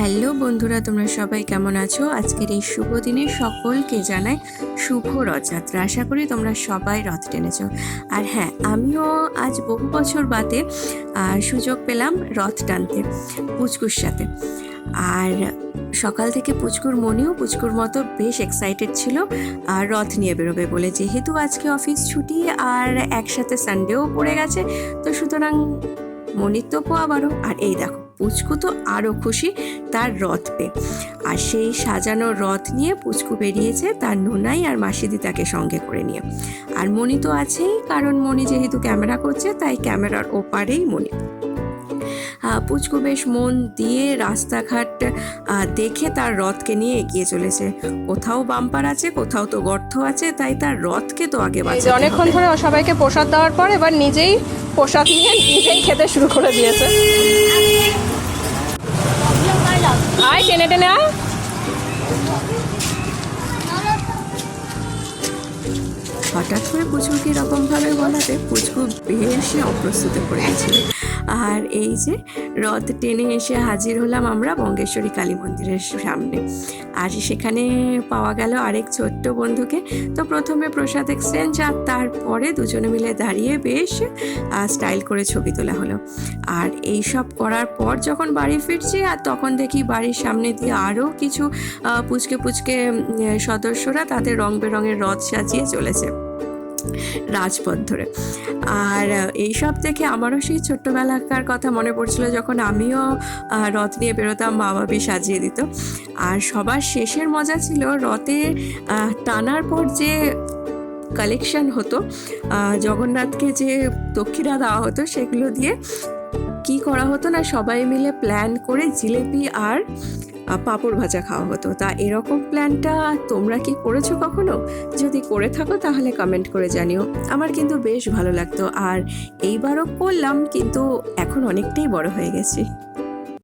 Hello বন্ধুরা, তোমরা সবাই কেমন আছো? আজকের এই শুভ দিনে সকলকে জানাই শুভ রথযাত্রা। আশা করি তোমরা সবাই রথ টেনেছ। আর হ্যাঁ আমিও আজ বহু বছর বাদে সুযোগ পেলাম রথ টানতে, পুচকুর সাথে। আর সকাল থেকে পুচকুর মনেও পুচকুর মতো বেশ এক্সাইটেড ছিল আর রথ নিয়ে বেরোবে বলে। যেহেতু আজকে অফিস ছুটি আর একসাথে সানডেও পড়ে গেছে, তো সুতরাং মনির তো আবারও। আর এই দেখো পুচকু তো আরও খুশি তার রথ পেয়ে আর সেই সাজানো রথ নিয়ে পুচকু বেরিয়েছে তার নোনাই আর মাসিদি তাকে সঙ্গে করে নিয়ে। আর মণি তো আছেই কারণ মণি যেহেতু ক্যামেরা করছে তাই ক্যামেরার ওপারেই মণি পুচকু বেশ মন দিয়ে রাস্তাঘাট দেখে তার রথকে নিয়ে এগিয়ে চলেছে। কোথাও বাম্পার আছে কোথাও তো গর্ত আছে তাই তার রথকে তো আগে বাঁচাতে অনেকক্ষণ ধরে সবাইকে প্রসাদ দেওয়ার পর এবার নিজেই প্রসাদ নিয়ে নিজেই খেতে শুরু করে দিয়েছে। আয় টেনে টেনে আয়। হঠাৎ করে পুচকুকে এরকমভাবে বলাতে পুচকু বেশি অপ্রস্তুতে পড়ে আর এই যে রথ টেনে এসে হাজির হলাম আমরা বঙ্গেশ্বরী কালী মন্দিরের সামনে। আর সেখানে পাওয়া গেল আরেক ছোট্ট বন্ধুকে। তো প্রথমে প্রসাদ এক্সচেঞ্জ আর তারপরে দুজনে মিলে দাঁড়িয়ে বেশ স্টাইল করে ছবি তোলা হলো। আর এই সব করার পর যখন বাড়ি ফিরছি আর তখন দেখি বাড়ির সামনে দিয়ে আরও কিছু পুচকে পুচকে সদস্যরা তাদের রং বেরঙের রথ সাজিয়ে চলেছে। রাজপথ ধরে। আর এইসব দেখে আমারও সেই ছোট্টবেলাকার কথা মনে পড়ছিল যখন আমিও রথ নিয়ে বেরোতাম মা বাবি সাজিয়ে দিত। আর সবার শেষের মজা ছিল রথে টানার পর যে কালেকশন হতো জগন্নাথকে যে দক্ষিণা দেওয়া হতো সেগুলো দিয়ে কি করা হতো না, সবাই মিলে প্ল্যান করে জিলেপি আর পাঁপড় ভাজা খাওয়া হতো। তা এরকম প্ল্যানটা তোমরা কি করেছ কখনো? যদি করে থাকো তাহলে কমেন্ট করে জানিও। আমার কিন্তু বেশ ভালো লাগতো। আর এইবারও করলাম, কিন্তু এখন অনেকটাই বড় হয়ে গেছি।